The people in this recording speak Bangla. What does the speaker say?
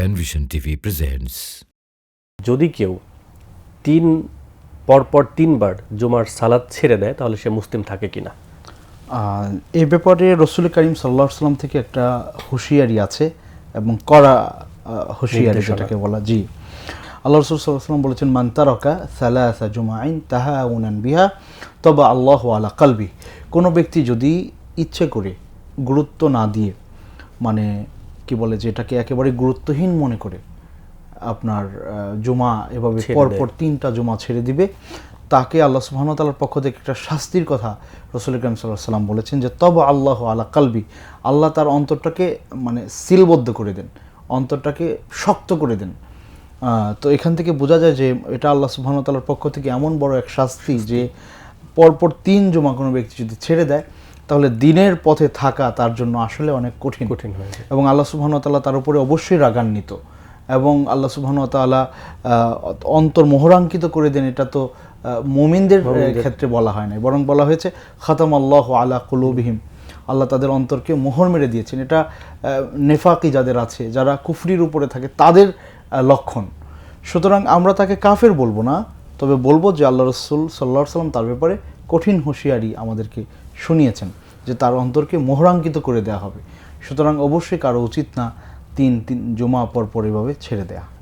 Penvision TV presents. যদি কেউ তিন পরপর তিনবার জুমার সালাদ ছেড়ে দেয় তাহলে সে মুসলিম থাকে কিনা এই ব্যাপারে রসুল করিম সাল্লাহ সাল্লাম থেকে একটা হুঁশিয়ারি আছে এবং কড়া হুঁশিয়ারি। যেটাকে বলা জি আল্লাহ রসুল সাল্লাহ সাল্লাম বলেছেন মান্তারকা সালাসা জুমাইন তাহা উনান বিহা তবা আল্লাহ আলা কালবি কোনো ব্যক্তি যদি ইচ্ছে করে গুরুত্ব না দিয়ে মানে কি বলে যে এটাকে একেবারে গুরুত্বহীন মনে করে আপনার জুমা এভাবে পরপর তিনটা জুমা ছেড়ে দিবে। তাকে আল্লাহ সুবাহতালার পক্ষ থেকে একটা শাস্তির কথা রসুল করিম সাল্লাহ সাল্লাম বলেছেন যে তব আল্লাহ আলা কালবি আল্লাহ তার অন্তরটাকে মানে সিলবদ্ধ করে দেন অন্তরটাকে শক্ত করে দেন। আহ, তো এখান থেকে বোঝা যায় যে এটা আল্লাহ সুবাহতালার পক্ষ থেকে এমন বড় এক শাস্তি যে পরপর তিন জমা কোনো ব্যক্তি যদি ছেড়ে দেয় তাহলে দিনের পথে থাকা তার জন্য আসলে অনেক কঠিন। কঠিন হয়ে। এবং আল্লাহ সুবাহতাল্লাহ তার উপরে অবশ্যই রাগান্বিত। এবং আল্লাহ সুবাহতাল্লাহ অন্তর মোহরাঙ্কিত করে দেন এটা তো মুমিনদের ক্ষেত্রে বলা হয় না বরং বলা হয়েছে খাতাম আল্লাহ আলা কুলুবিহিম। আল্লাহ তাদের অন্তরকে মোহর মেরে দিয়েছেন। এটা নেফাকি যাদের আছে যারা কুফরির উপরে থাকে তাদের লক্ষণ। সুতরাং আমরা তাকে কাফের বলব না তবে বলব যে আল্লাহ রসুল সাল্লাহ সাল্লাম তার ব্যাপারে কঠিন হুঁশিয়ারি আমাদেরকে শুনিয়েছেন। যে তার অন্তরকে মোহরাঙ্কিত করে দেওয়া হবে। সুতরাং অবশ্যই কারও উচিত না তিন তিন জমা পর পর এভাবে ছেড়ে দেয়া।